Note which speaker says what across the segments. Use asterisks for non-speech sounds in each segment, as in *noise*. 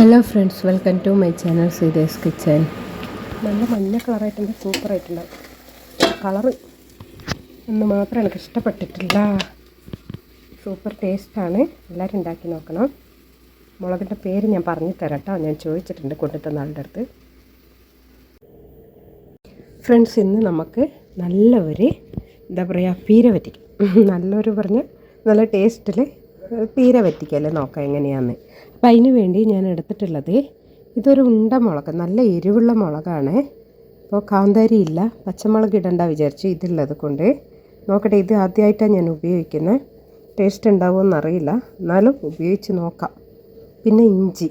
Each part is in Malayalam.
Speaker 1: Hello friends welcome to my channel Seetha's kitchen നല്ല മഞ്ഞ കളറായിട്ടുണ്ട് സൂപ്പറായിട്ടുണ്ട്. കളറ് ഒന്ന് മാത്രം എനിക്ക് ഇഷ്ടപ്പെട്ടിട്ടില്ല. സൂപ്പർ ടേസ്റ്റാണ് എല്ലാവരും ഉണ്ടാക്കി നോക്കണം. മുളകിന്റെ പേര് ഞാൻ പറഞ്ഞു തരാം കേട്ടോ ഞാൻ ചോദിച്ചിട്ടുണ്ട് കൊണ്ടുത്തന്ന ആളുടെ അടുത്ത്. ഫ്രണ്ട്സ് ഇന്ന് നമുക്ക് *laughs* നല്ല ഒരു എന്താ പറയുക പീര വറ്റിക്കും നല്ലൊരു പറഞ്ഞ് നല്ല ടേസ്റ്റിൽ പീര വറ്റിക്കല്ലേ നോക്കാം എങ്ങനെയാന്ന്. അപ്പം അതിന് വേണ്ടി ഞാൻ എടുത്തിട്ടുള്ളത് ഇതൊരു ഉണ്ട മുളക് നല്ല എരിവുള്ള മുളകാണ്. അപ്പോൾ കാന്താരി ഇല്ല പച്ചമുളക് ഇടണ്ട വിചാരിച്ചു ഇതുള്ളത് കൊണ്ട്. നോക്കട്ടെ ഇത് ആദ്യമായിട്ടാണ് ഞാൻ ഉപയോഗിക്കുന്നത് ടേസ്റ്റ് ഉണ്ടാവുമെന്ന് അറിയില്ല. എന്നാലും ഉപയോഗിച്ച് നോക്കാം. പിന്നെ ഇഞ്ചി.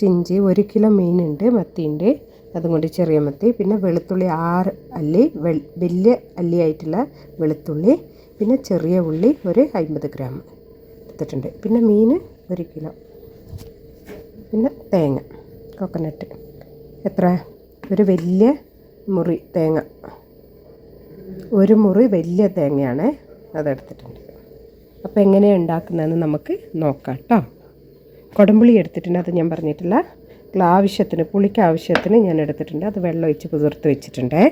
Speaker 1: ചിഞ്ചി ഒരു കിലോ മീനുണ്ട് മത്തിയുണ്ട് അതും കൊണ്ട് ചെറിയ മത്തി. പിന്നെ വെളുത്തുള്ളി ആറ് അല്ലി വലിയ അല്ലിയായിട്ടുള്ള വെളുത്തുള്ളി. പിന്നെ ചെറിയ ഉള്ളി ഒരു അമ്പത് ഗ്രാം എടുത്തിട്ടുണ്ട്. പിന്നെ മീൻ ഒരു കിലോ. പിന്നെ തേങ്ങ കോക്കനട്ട് എത്ര? ഒരു വലിയ മുറി തേങ്ങ. ഒരു മുറി വലിയ തേങ്ങയാണ് അതെടുത്തിട്ടുണ്ട് അപ്പോൾ എങ്ങനെയാണ് ഉണ്ടാക്കുന്നതെന്ന് നമുക്ക് നോക്കാം കേട്ടോ കുടംപുളി എടുത്തിട്ടുണ്ട് അത് ഞാൻ പറഞ്ഞിട്ടില്ല. ആവശ്യത്തിന് പുളിക്ക് ആവശ്യത്തിന് ഞാൻ എടുത്തിട്ടുണ്ട്. അത് വെള്ളം ഒഴിച്ച് കുതിർത്ത് വെച്ചിട്ടുണ്ട്.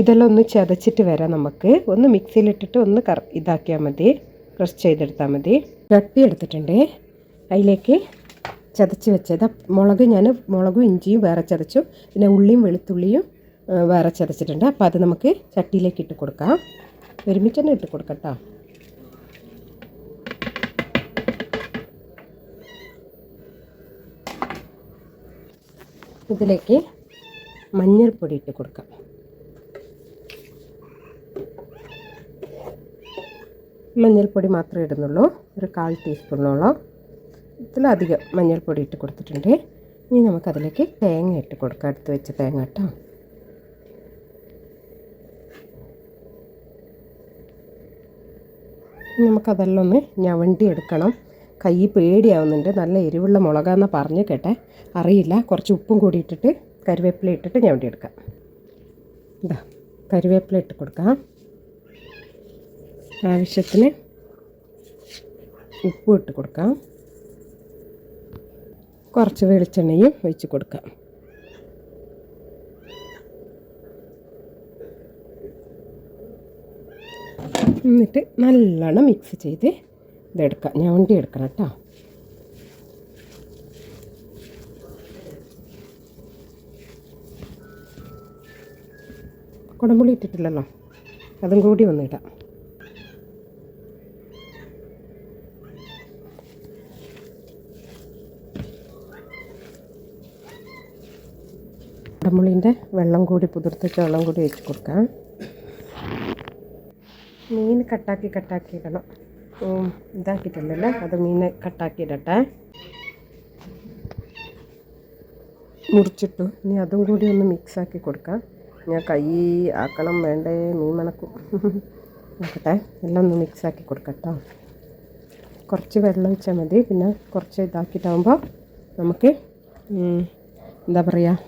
Speaker 1: ഇതെല്ലാം ഒന്ന് ചതച്ചിട്ട് വരാം നമുക്ക്. ഒന്ന് മിക്സിയിലിട്ടിട്ട് ഒന്ന് കറ ഇതാക്കിയാൽ മതി. ക്രഷ് ചെയ്തെടുത്താൽ മതി. ചട്ടി എടുത്തിട്ടുണ്ട്. അതിലേക്ക് ചതച്ച് വെച്ചത്. മുളക് ഞാൻ മുളകും ഇഞ്ചിയും വേറെ ചതച്ചു. പിന്നെ ഉള്ളിയും വെളുത്തുള്ളിയും വേറെ ചതച്ചിട്ടുണ്ട്. അപ്പോൾ അത് നമുക്ക് ചട്ടിയിലേക്ക് ഇട്ട് കൊടുക്കാം. ഒരുമിച്ച് തന്നെ ഇട്ട് കൊടുക്കട്ടോ. കേട്ടോ ഇതിലേക്ക് മഞ്ഞൾപ്പൊടി ഇട്ട് കൊടുക്കാം. മഞ്ഞൾപ്പൊടി മാത്രമേ ഇടുന്നുള്ളൂ. ഒരു കാൽ ടീസ്പൂണോളം. ഇതിലധികം മഞ്ഞൾപ്പൊടി ഇട്ട് കൊടുത്തിട്ടുണ്ട്. ഇനി നമുക്കതിലേക്ക് തേങ്ങ ഇട്ട് കൊടുക്കാം. എടുത്ത് വെച്ച തേങ്ങ കേട്ടോ. നമുക്കതെല്ലാം ഒന്ന് ഞവണ്ടി എടുക്കണം. കൈ പേടിയാവുന്നുണ്ട്. നല്ല എരിവുള്ള മുളകാന്ന് പറഞ്ഞു കേട്ടെ. അറിയില്ല. കുറച്ച് ഉപ്പും കൂടി ഇട്ടിട്ട് കരുവേപ്പില ഇട്ടിട്ട് ഞവണ്ടി എടുക്കാം. ഇതാ കരുവേപ്പില ഇട്ട് കൊടുക്കാം. ആവശ്യത്തിന് ഉപ്പ് ഇട്ട് കൊടുക്കാം. കുറച്ച് വെളിച്ചെണ്ണയും ഒഴിച്ച് കൊടുക്കാം. എന്നിട്ട് നല്ലോണം മിക്സ് ചെയ്ത് ഇതെടുക്കാം. ഞവണ്ടി എടുക്കണം കേട്ടോ. കുടംപുളി ഇട്ടിട്ടില്ലല്ലോ? അതും കൂടി ഒന്ന് ഇടാം വെള്ളം കൂടി പുതിർത്തിച്ച വെള്ളം കൂടി വെച്ച് കൊടുക്കാം. മീൻ കട്ടാക്കി കട്ടാക്കി ഇടണം. ഇതാക്കിയിട്ടില്ലല്ലോ? അത് മീൻ കട്ടാക്കി ഇടട്ടെ. മുറിച്ചിട്ടു. ഇനി അതും കൂടി ഒന്ന് മിക്സാക്കി കൊടുക്കാം. ഞാൻ കൈ ആക്കണം വേണ്ടേ മീൻ മണക്കും. നോക്കട്ടെ. എല്ലാം ഒന്ന് മിക്സാക്കി കൊടുക്കട്ടോ കുറച്ച് വെള്ളം ഒഴിച്ചാൽ മതി. പിന്നെ കുറച്ച് ഇതാക്കിയിട്ടാകുമ്പോൾ നമുക്ക് എന്താ പറയുക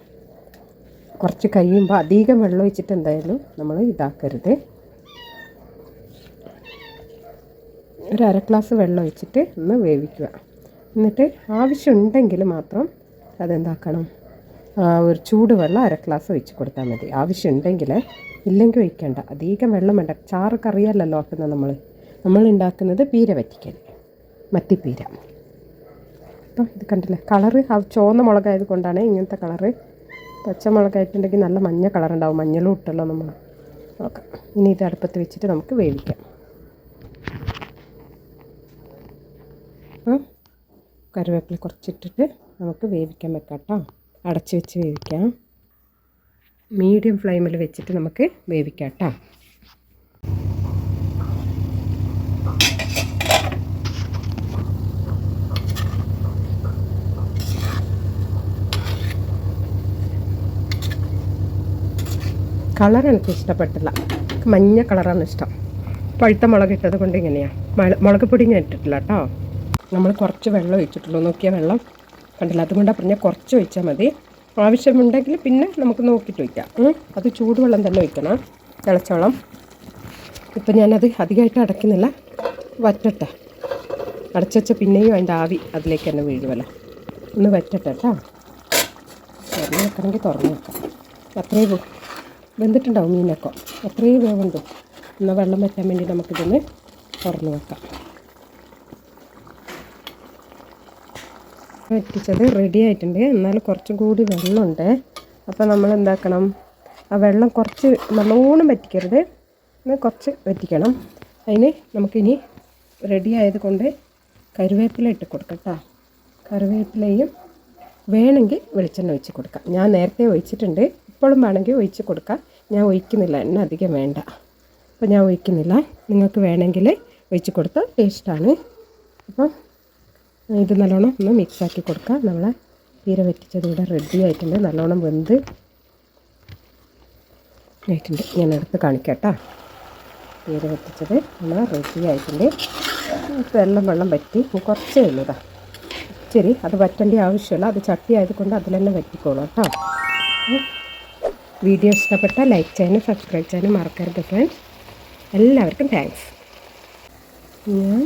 Speaker 1: കുറച്ച് കഴിയുമ്പോൾ അധികം വെള്ളം ഒഴിച്ചിട്ട് എന്തായാലും നമ്മൾ ഇതാക്കരുത്. ഒരു അര ഗ്ലാസ് വെള്ളം ഒഴിച്ചിട്ട് ഒന്ന് വേവിക്കുക. എന്നിട്ട് ആവശ്യമുണ്ടെങ്കിൽ മാത്രം അതെന്താക്കണം? ഒരു ചൂട് വെള്ളം അര ഗ്ലാസ് ഒഴിച്ച് കൊടുത്താൽ മതി. ആവശ്യമുണ്ടെങ്കിൽ ഇല്ലെങ്കിൽ ഒഴിക്കേണ്ട. അധികം വെള്ളം വേണ്ട. ചാറ് കറിയല്ലല്ലോ ആക്കുന്നത് നമ്മൾ നമ്മൾ ഉണ്ടാക്കുന്നത് പീര വറ്റിക്കൽ മത്തിപ്പീര. അപ്പോൾ ഇത് കണ്ടില്ലേ? കളറ് ചുവന്ന മുളകായത് കൊണ്ടാണ് ഇങ്ങനത്തെ കളറ് പച്ചമുളകായിട്ടുണ്ടെങ്കിൽ നല്ല മഞ്ഞ കളറുണ്ടാവും. മഞ്ഞളും ഇട്ടല്ലോ നമ്മൾ. ഓക്കെ. ഇനി ഇത് അടുപ്പത്ത് വെച്ചിട്ട് നമുക്ക് വേവിക്കാം. കറിവേപ്പില കുറച്ചിട്ടിട്ട് നമുക്ക് വേവിക്കാൻ വെക്കാം കേട്ടോ. അടച്ച് വെച്ച് വേവിക്കാം. മീഡിയം ഫ്ലെയിമിൽ വെച്ചിട്ട് നമുക്ക് വേവിക്കാം കേട്ടോ. കളർ എനിക്ക് ഇഷ്ടപ്പെട്ടില്ല. മഞ്ഞ കളറാണ് ഇഷ്ടം. പഴുത്ത മുളക് ഇട്ടത് കൊണ്ട് ഇങ്ങനെയാണ് മുളക് പൊടി ഞാൻ ഇട്ടിട്ടില്ല കേട്ടോ നമ്മൾ കുറച്ച് വെള്ളം ഒഴിച്ചിട്ടുള്ളൂ. നോക്കിയ വെള്ളം കണ്ടില്ല. അതുകൊണ്ടാണ് പറഞ്ഞാൽ കുറച്ച് ഒഴിച്ചാൽ മതി. ആവശ്യമുണ്ടെങ്കിൽ പിന്നെ നമുക്ക് നോക്കിയിട്ട് ഒഴിക്കാം. അത് ചൂടുവെള്ളം തന്നെ ഒഴിക്കണം. തിളച്ചോളം. ഇപ്പം ഞാനത് അധികമായിട്ട് അടയ്ക്കുന്നില്ല. വറ്റട്ടെ. അടച്ചുവെച്ച പിന്നെയും അതിന്റെ ആവി അതിലേക്ക് തന്നെ വീഴുമല്ലോ ഒന്ന് വറ്റട്ടെ കേട്ടോ തുറന്ന് വെക്കണമെങ്കിൽ തുറന്ന് വെക്കാം. അത്രയേ വെ- വെന്തിട്ടുണ്ടാവും മീനൊക്കെ. അത്രയും വേവുണ്ട് എന്നാൽ വെള്ളം വറ്റാൻ വേണ്ടി നമുക്കിതൊന്ന് തുറന്ന് വെക്കാം. വറ്റിച്ചത് റെഡി ആയിട്ടുണ്ട്. എന്നാൽ കുറച്ചും കൂടി വെള്ളമുണ്ട്. അപ്പോൾ നമ്മൾ എന്താക്കണം? ആ വെള്ളം കുറച്ച് നല്ലോണം വറ്റിക്കരുത്. കുറച്ച് വറ്റിക്കണം. അതിന് നമുക്കിനി റെഡി ആയതുകൊണ്ട് കരുവേപ്പില ഇട്ട് കൊടുക്കട്ടോ കറിവേപ്പിലയും വേണമെങ്കിൽ വെളിച്ചെണ്ണ ഒഴിച്ച് കൊടുക്കാം. ഞാൻ നേരത്തെ ഒഴിച്ചിട്ടുണ്ട്. ഇപ്പോഴും വേണമെങ്കിൽ ഒഴിച്ച് കൊടുക്കാം. ഞാൻ ഒഴിക്കുന്നില്ല എണ്ണ അധികം വേണ്ട. അപ്പോൾ ഞാൻ ഒഴിക്കുന്നില്ല. നിങ്ങൾക്ക് വേണമെങ്കിൽ ഒഴിച്ച് കൊടുത്താൽ ടേസ്റ്റാണ്. അപ്പം ഇത് നല്ലോണം ഒന്ന് മിക്സാക്കി കൊടുക്കാം. നമ്മൾ തീര വെറ്റിച്ചത് ഇവിടെ റെഡി ആയിട്ടുണ്ട്. നല്ലോണം വെന്ത് ആയിട്ടുണ്ട്. ഞാൻ എടുത്ത് കാണിക്കാം കേട്ടോ. തീര വെറ്റിച്ചത് നമ്മൾ റെഡി ആയിട്ടുണ്ട്. വെള്ളം വെള്ളം വറ്റി കുറച്ചേ ഉള്ളതാ ശരി അത് വറ്റേണ്ട ആവശ്യമില്ല. അത് ചട്ടി ആയതുകൊണ്ട് അതിൽ തന്നെ വറ്റിക്കോളൂ കേട്ടോ. വീഡിയോ ഇഷ്ടപ്പെട്ട ലൈക്ക് ചെയ്യാനും സബ്സ്ക്രൈബ് ചെയ്യാനും മറക്കരുത് ഫ്രണ്ട്സ് എല്ലാവർക്കും താങ്ക്സ് ഞാൻ